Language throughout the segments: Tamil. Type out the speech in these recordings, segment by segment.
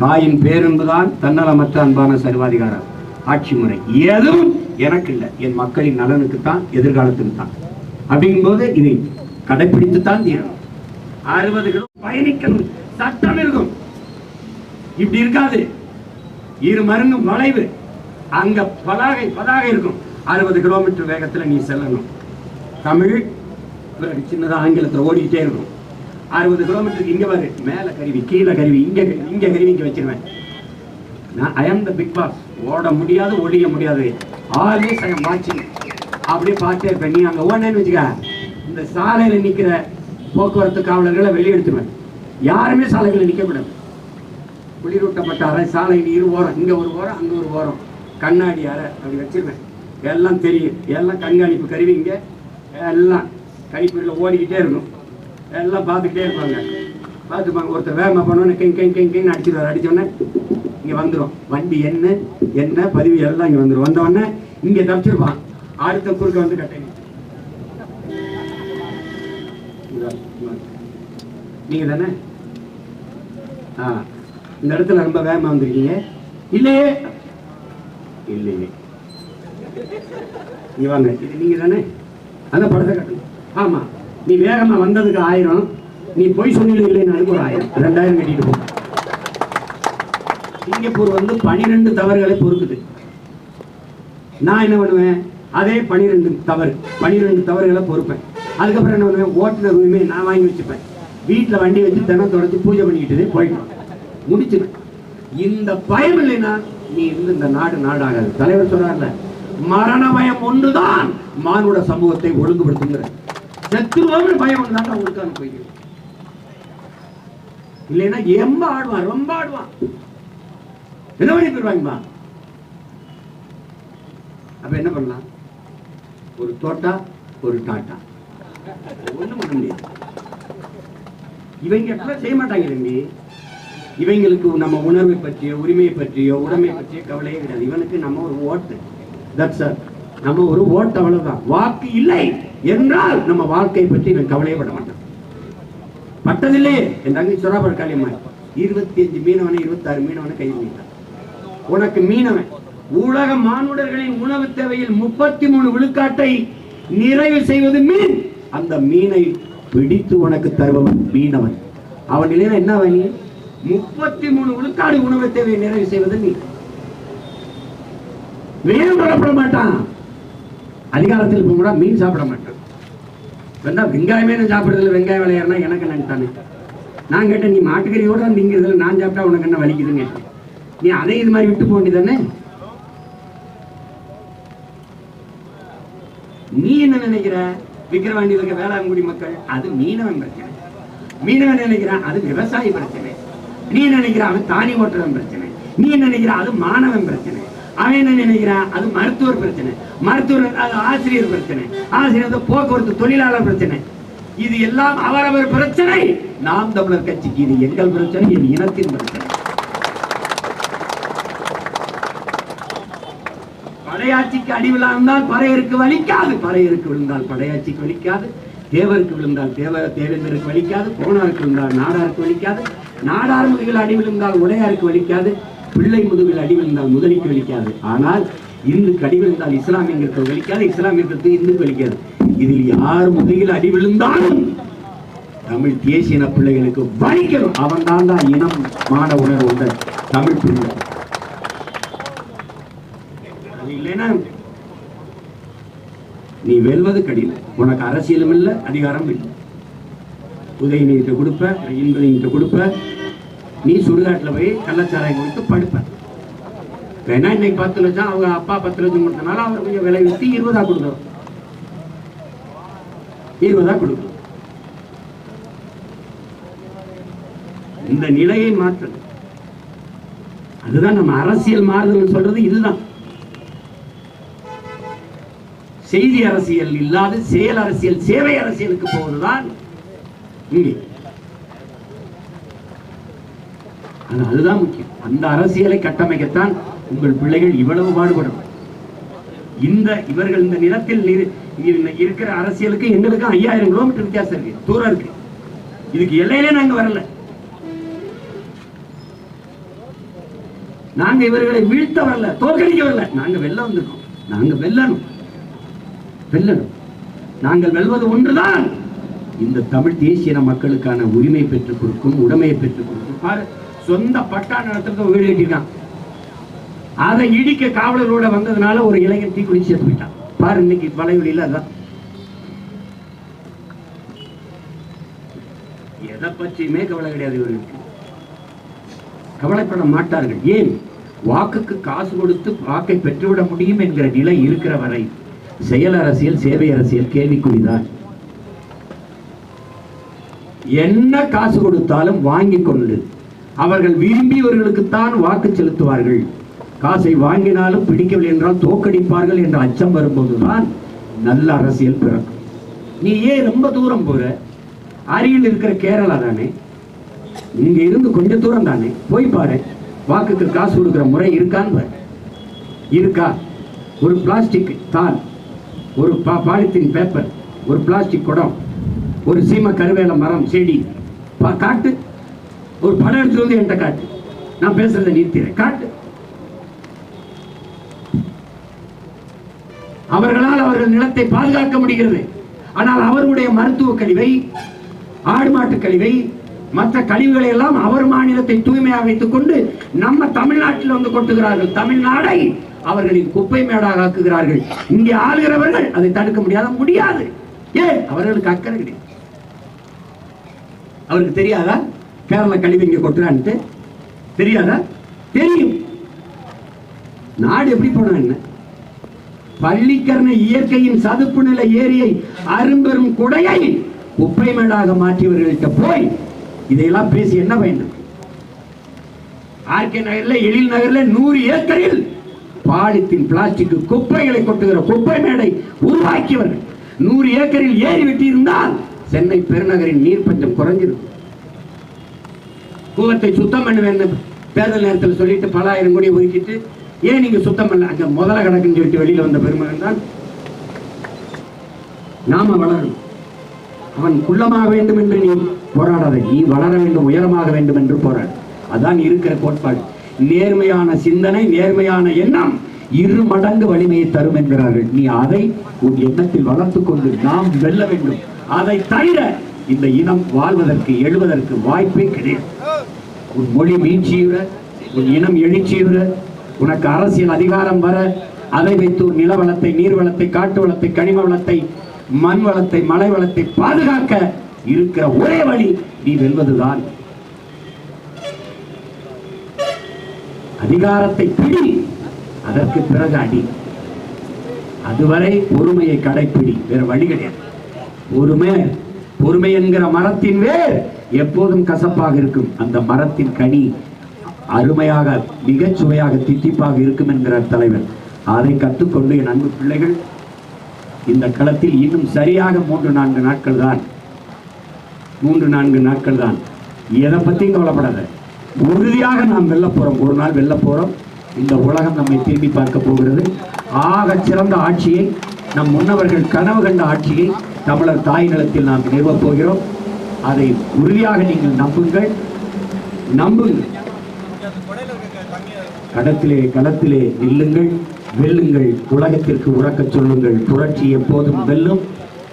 தாயின் பேரன்புதான் தன்னலமற்ற அன்பான சர்வாதிகாரம் ஆட்சி முறை. எதுவும் எனக்கு இல்லை என் மக்களின் நலனுக்கு தான் எதிர்காலத்துக்கு தான் அப்படிங்கும்போது இதை கடைபிடித்து தான் தீரணும். அறுபது கிலோ பயணிக்கணும். சட்டம் இருக்கும். இப்படி இருக்காது. இரு மருங்கும் வளைவு. அங்க பதாகை பதாகை இருக்கும். அறுபது கிலோமீட்டர் வேகத்துல நீ செல்லணும். தமிழ் சின்னதாக சின்னதா ஆங்கிலத்துல ஓடிக்கிட்டே இருக்கும். அறுபது கிலோமீட்டருக்கு இங்கே பாரு. மேல கருவி கீழே கருவி இங்கே இங்கே கருவி இங்கே வச்சிருவேன். நான் ஐ ஆம் த பிக் பாஸ் ஓட முடியாது ஒழிய முடியாது. ஆல்வேஸ் ஐ எம் வாட்சிங் அப்படியே பார்த்தே இருப்பேன். நீ அங்கே ஓடனேன்னு வச்சுக்க. இந்த சாலையில் நிற்கிற போக்குவரத்து காவலர்களை வெளியெடுத்துருவேன் யாருமே சாலைகளில் நிற்கக்கூடாது கூடாது. குளிரூட்டப்பட்ட அறை சாலையில் இரு ஓரம். இங்கே ஒரு ஓரம் அங்கே ஒரு ஓரம். கண்ணாடி அறை அப்படி வச்சிருவேன். எல்லாம் தெரியும். எல்லாம் கண்காணிப்பு கருவிங்க எல்லாம் கணிப்பொறியில் ஓடிக்கிட்டே இருக்கும் எல்லாம் பார்த்துக்கிட்டே இருப்பாங்க. பார்த்துப்பாங்க. ஒருத்தர் வேகமாக பண்ணோன்னு கிங் கிங் கிங் கிங் அடிச்சிடுவார் அடித்தோடனே இங்கே வந்துடும் வண்டி என்ன என்ன பதிவு எல்லாம் இங்கே வந்துடும் வந்தோடனே இங்கே தப்பிச்சிருப்பான். அடுத்த குறுக்க வந்து கட்டணும் நீங்க தானே? ஆ. இந்த இடத்துல ரொம்ப வேகமாக வந்திருக்கீங்க. இல்லையே. இல்லையே. நீ வாங்க. இது நீங்க தானே? அந்த படத்தை கட்டுங்க. ஆமாம் நீ வேகமா வந்ததுக்கு ஆயிரம். நீ பொய் சொன்னீங்க இல்லைன்னு அதுக்கு ஒரு ஆயிரம். ரெண்டாயிரம் கட்டிட்டு போ. சிங்கப்பூர் வந்து பனிரெண்டு தவறுகளை பொறுக்குது. நான் என்ன பண்ணுவேன்? அதே பனிரெண்டு தவறு பனிரெண்டு தவறுகளை பொறுப்பேன். அதுக்கப்புறம் என்ன பண்ணுவேன்? ஓட்டுநர் உரிமையை நான் வாங்கி வச்சுப்பேன். வீட்டில் வண்டி வச்சு தினம் தொடச்சி பூஜை பண்ணிக்கிட்டு போயிட்டோம் முடிச்சிடும் இந்த பயம் இல்லைன்னா நீ இருந்து இந்த நாடு நாடாகாது. தலைவர் சொல்றாருல மரண பயம் ஒன்றுதான். மானுட சமூகத்தை ஒழுங்குபடுத்துங்கிற செத்துருவோம்னு பயம் ஒன்றுதான் உங்களுக்கான போயிடுவோம் இல்லைன்னா எம்ப ஆடுவான் ரொம்ப ஆடுவான். என்ன பண்ணி போயிடுவாங்கம்மா அப்ப என்ன பண்ணலாம்? ஒரு தோட்டா ஒரு டாட்டா. ஒண்ணும் பண்ண முடியாது. இவங்க எல்லாம் செய்ய மாட்டாங்க தம்பி. இவங்களுக்கு நம்ம உணர்வை பற்றியோ உரிமையை பற்றியோ உடமை பற்றியோ கவலையே கிடையாது. இவனுக்கு நம்ம ஒரு ஓட்டு. தட்ஸ் நம்ம ஒரு ஓட்டு அவ்வளவுதான். வாக்கு இல்லை. என்றால் நம்ம வாழ்க்கை பற்றி இவன் கவலையப்பட மாட்டான். பட்டதில்லையே என் தங்கை சொராபர் காளியம்மா இருபத்தி அஞ்சு மீனவனை இருபத்தாறு மீனவனை கைது வைத்தான். உனக்கு மீனவன் உலக மானுடர்களின் உணவு தேவையில் முப்பத்தி மூணு விழுக்காட்டை நிறைவு செய்வது மீன். அந்த மீனை பிடித்து உனக்கு தருபவன் மீனவன். அவன் நிலையில என்ன வழி முப்பத்தி மூணு விழுக்காடு உணவு தேவையை நிறைவு செய்வது மீன். வேறு வரப்பட மாட்டான். அதிகாரத்தில் இப்ப கூட மீன் சாப்பிட மாட்டான் வேணா வெங்காயமே நான் சாப்பிட்றதில்ல வெங்காயம் விளையாடுனா எனக்கு தானே நான் கேட்டேன் நீ மாட்டுக்கறியோட தான் திங்கிறதுல நான் சாப்பிட்டா உனக்கு என்ன வலிக்குதுன்னு கேட்டேன். நீ அதை இது மாதிரி விட்டு போக வேண்டியதானே நீ என்ன நினைக்கிற? விக்கிரவாண்டியில் இருக்க வேளாங்குடி மக்கள் அது மீனவன் பிரச்சனை. மீனவன் நினைக்கிறான் அது விவசாய பிரச்சனை. நீ நினைக்கிற அவன் தானி ஓட்டுறவன் பிரச்சனை. நீ நினைக்கிற அது மாணவன் பிரச்சனை. அவன் என்ன நினைக்கிறான்? அது மருத்துவர் பிரச்சனை. மருத்துவர் அது ஆசிரியர் பிரச்சனை. ஆசிரியர் போக்குவரத்து தொழிலாளர் பிரச்சனை. இது எல்லாம் அவரவர் பிரச்சனை. நாம் தமிழர் கட்சிக்கு இது எங்கள் பிரச்சனை என் இனத்தின் பிரச்சனை. படையாட்சிக்கு அடி விழாந்தால் பறையருக்கு வலிக்காது. பறையருக்கு விழுந்தால் படையாட்சிக்கு வலிக்காது. தேவருக்கு விழுந்தால் தேவ தேவேந்தருக்கு வலிக்காது. கோணாருக்கு விழுந்தால் நாடாருக்கு வலிக்காது. நாடார் முதுகில் அடி விழுந்தால் உடையாருக்கு வலிக்காது. பிள்ளை முதுகில் அடி விழுந்தால் முதலிக்கு வலிக்காது. ஆனால் இந்துக்கு அடி விழுந்தால் இஸ்லாமியங்களுக்கு வலிக்காது இஸ்லாமியர்களுக்கு இந்துக்கு வலிக்காது. இதில் யார் முதுகில் அடி விழுந்தாலும் தமிழ் தேசிய பிள்ளைகளுக்கு வலிக்கணும். அவன் தான் தான் இனம் மான உணர்வு உள்ள தமிழ் பிள்ளை. இல்லைன்னா நீ வெல்வது கடினம். உனக்கு அரசியலும் இல்லை அதிகாரம் இல்லை. உதயநிதிட்ட கொடுப்ப இன்பதிகிட்ட கொடுப்ப நீ சுடுகாட்டில் போய் கள்ளச்சாராயம் கொடுத்து படுப்பேன் வேணா இன்னைக்கு பத்து லட்சம் அவங்க அப்பா பத்து லட்சம் கொடுத்தனால அவர் கொஞ்சம் விலை வித்து இருபதா கொடுக்குறோம் இருபதா கொடுக்கும் இந்த நிலையை மாற்று. அதுதான் நம்ம அரசியல் மாறுதல் சொல்றது இதுதான். செய்தி அரசியல் இல்லாத செயல் அரசியல் சேவை அரசியலுக்கு போவதுதான் இங்கே. ஆனா அதுதான் முக்கியம். அந்த அரசியலை கட்டமைக்கத்தான் உங்கள் பிள்ளைகள் இவ்வளவு பாடுபடும் இந்த இவர்கள் இந்த நிலத்தில் இருக்கிற அரசியலுக்கு எங்களுக்கு ஐயாயிரம் கிலோமீட்டர் வித்தியாசம் இருக்கு. தூரம் இருக்கு. இதுக்கு எல்லையிலே நாங்க வரல. நாங்க இவர்களை வீழ்த்த வரல. தோற்கடிக்க வரல. நாங்க வெல்ல வந்திருக்கோம். நாங்க வெல்லணும். வெல்லணும். நாங்கள் வெல்வது ஒன்றுதான். இந்த தமிழ் தேசிய மக்களுக்கான உரிமை பெற்றுக் கொடுக்கும் உடமையை பெற்றுக் கொடுக்கும். பாரு சொந்த பட்டா நடத்துறத வீடு கட்டிட்டான். அதை இடிக்க காவலர்களோட வந்ததுனால ஒரு இளைஞன் தீ குளிச்சு போயிட்டான். பாரு இன்னைக்கு வலைவெளியில அதான். எதை பற்றியுமே கவலை கிடையாது இவர்களுக்கு கவலைப்பட மாட்டார்கள். ஏன்? வாக்குக்கு காசு கொடுத்து வாக்கை பெற்றுவிட முடியும் என்கிற நிலை இருக்கிற வரை செயல் அரசியல் சேவை அரசியல் கேள்விக்குறிதான். என்ன காசு கொடுத்தாலும் வாங்கி கொண்டு அவர்கள் விரும்பியவர்களுக்குத்தான் வாக்கு செலுத்துவார்கள். காசை வாங்கினாலும் பிடிக்கவில்லை என்றால் தோக்கடிப்பார்கள் என்ற அச்சம் வரும்போதுதான் நல்ல அரசியல் பிறக்கும். நீ ஏன் ரொம்ப தூரம் போற? அருகில் இருக்கிற கேரளா தானே? இங்க இருந்து கொஞ்சம் தூரம் தானே? போய் பாரு. வாக்குக்கு காசு கொடுக்குற முறை இருக்கான்னு இருக்கா? ஒரு பிளாஸ்டிக் தாள் ஒரு பா பாலித்தீன் பேப்பர். ஒரு பிளாஸ்டிக் குடம். ஒரு சீம கருவேல மரம் செடி. பா- காட்டு. ஒரு படம் எடுத்து வந்து என்கிட்ட காட்டு. நான் பேசுறதை நிறுத்திறேன் காட்டு. அவர்களால் அவர்கள் நிலத்தை பாதுகாக்க முடிகிறது. ஆனால் அவருடைய மருத்துவ கழிவை ஆடு மாட்டு கழிவை மற்ற கழிவுகளை எல்லாம் அவர் மாநிலத்தை தூய்மையாக வைத்துக் கொண்டு நம்ம தமிழ்நாட்டில் வந்து கொட்டுகிறார்கள். தமிழ்நாடை அவர்களின் குப்பை மேடாக ஆக்குகிறார்கள். இங்கே ஆளுகிறவர்கள் அதை தடுக்க முடியாத முடியாது. ஏன்? அவர்களுக்கு அக்கறை கிடையாது. அவருக்கு தெரியாதா? கேரள கழிவு இங்க கொட்டுறான்ட்டு. தெரியாதா தெரியும். நாடு எப்படி போனா என்ன? பள்ளிக்கரண இயற்கையின் சதுப்பு நில ஏரியை அரும்பெரும் குடையை குப்பை மேடாக மாற்றியவர்கள்ட்ட போய் இதையெல்லாம் பேசி என்ன வேண்டும் ஆர்கே நகர்ல எழில் நகர்ல நூறு ஏக்கரில் பாலித்தீன் பிளாஸ்டிக் குப்பைகளை கொட்டுகிற குப்பை மேடை உருவாக்கியவர்கள் நூறு ஏக்கரில் ஏறி விட்டிருந்தால் சென்னை பெருநகரின் நீர் பஞ்சம் குறைஞ்சிருக்கும். முகத்தை சுத்தம் பண்ணுவேன்னு தேர்தல் நேரத்தில் சொல்லிட்டு பல ஆயிரம் கோடி ஒதுக்கிட்டு ஏன் நீங்க சுத்தம் பண்ணல? அங்க முதல்ல கிடக்குன்னு சொல்லிட்டு வெளியில வந்த பெருமகன் தான். நாம வளரணும். அவன் குள்ளமாக வேண்டும் என்று நீ போராடாத. நீ வளர வேண்டும் உயரமாக வேண்டும் என்று போராடு. அதான் இருக்கிற கோட்பாடு. நேர்மையான சிந்தனை நேர்மையான எண்ணம் இரு மடங்கு வலிமையை தரும் என்கிறார்கள். நீ அதை உன் எண்ணத்தில் வளர்த்துக் கொண்டு நாம் வெல்ல வேண்டும். அதை தவிர இந்த இனம் வாழ்வதற்கு எழுவதற்கு வாய்ப்பே கிடையாது. உன் மொழி வீழ்ச்சியுற உன் இனம் எழுச்சியுற உனக்கு அரசியல் அதிகாரம் வர அதை வைத்து நிலவளத்தை நீர்வளத்தை காட்டு வளத்தை கனிம வளத்தை மண் வளத்தை மலை வளத்தை பாதுகாக்க இருக்கிற ஒரே வழி நீ வெல்வதுதான். அதிகாரத்தை பிடி அதற்கு பிறகு அடி. அதுவரை பொறுமையை கடைப்பிடி வேற வழி கிடையாது. பொறுமை பொறுமை என்கிற மரத்தின் வேர் எப்போதும் கசப்பாக இருக்கும். அந்த மரத்தின் கனி அருமையாக மிகச் சுவையாக தித்திப்பாக இருக்கும் என்கிறார் தலைவர். அதை கற்றுக்கொண்டு என் அன்பு பிள்ளைகள் இந்த களத்தில் இன்னும் சரியாக மூன்று நான்கு நாட்கள் தான். மூன்று நான்கு நாட்கள் தான். எதை பற்றியும் கவலைப்படாத. உறுதியாக நாம் வெல்ல போகிறோம் ஒரு நாள் வெல்ல போகிறோம் இந்த உலகம் நம்மை திரும்பி பார்க்க போகிறது. ஆகச் சிறந்த ஆட்சியை நம் முன்னவர்கள் கனவு கண்ட ஆட்சியை தமிழர் தாய் நிலத்தில் நாம் நிறுவப் போகிறோம். அதை உறுதியாக நீங்கள் நம்புங்கள். நம்புங்கள். கடத்திலே களத்திலே நில்லுங்கள். வெல்லுங்கள். உலகத்திற்கு உறக்கச் சொல்லுங்கள். புரட்சி எப்போதும் வெல்லும்.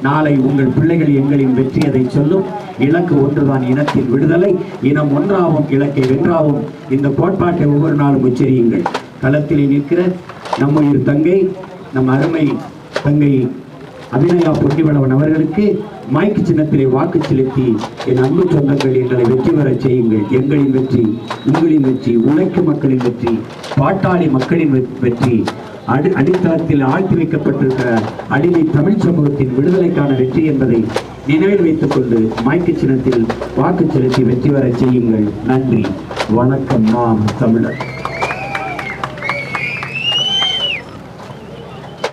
நாளை உங்கள் பிள்ளைகள் எங்களின் வெற்றி அதை சொல்லும். இலக்கு ஒன்றுதான் இனத்தின் விடுதலை. இனம் ஒன்றாவும் இலக்கை வென்றாவும் இந்த கோட்பாட்டை ஒவ்வொரு நாளும் உச்சரியுங்கள். களத்திலே நிற்கிற நம்முயிர் தங்கை நம் அருமை தங்கை அபிநயா பொட்டிவளவன் அவர்களுக்கு மைக்கு சின்னத்திலே வாக்கு செலுத்தி என் அன்பு சொந்தங்கள் எங்களை வெற்றி பெறச் செய்யுங்கள். எங்களின் வெற்றி உங்களின் வெற்றி உழைக்கும் மக்களின் வெற்றி பாட்டாளி மக்களின் வெற்றி. அடி அடித்தளத்தில் ஆழ்த்தி வைக்கப்பட்டிருக்கிற அடிமை தமிழ் சமூகத்தின் விடுதலைக்கான வெற்றி என்பதை நினைவில் வைத்துக் கொண்டு மைக்கு சின்னத்தில் வாக்கு செலுத்தி வெற்றி பெற செய்யுங்கள். நன்றி. வணக்கம் நாம் தமிழர்.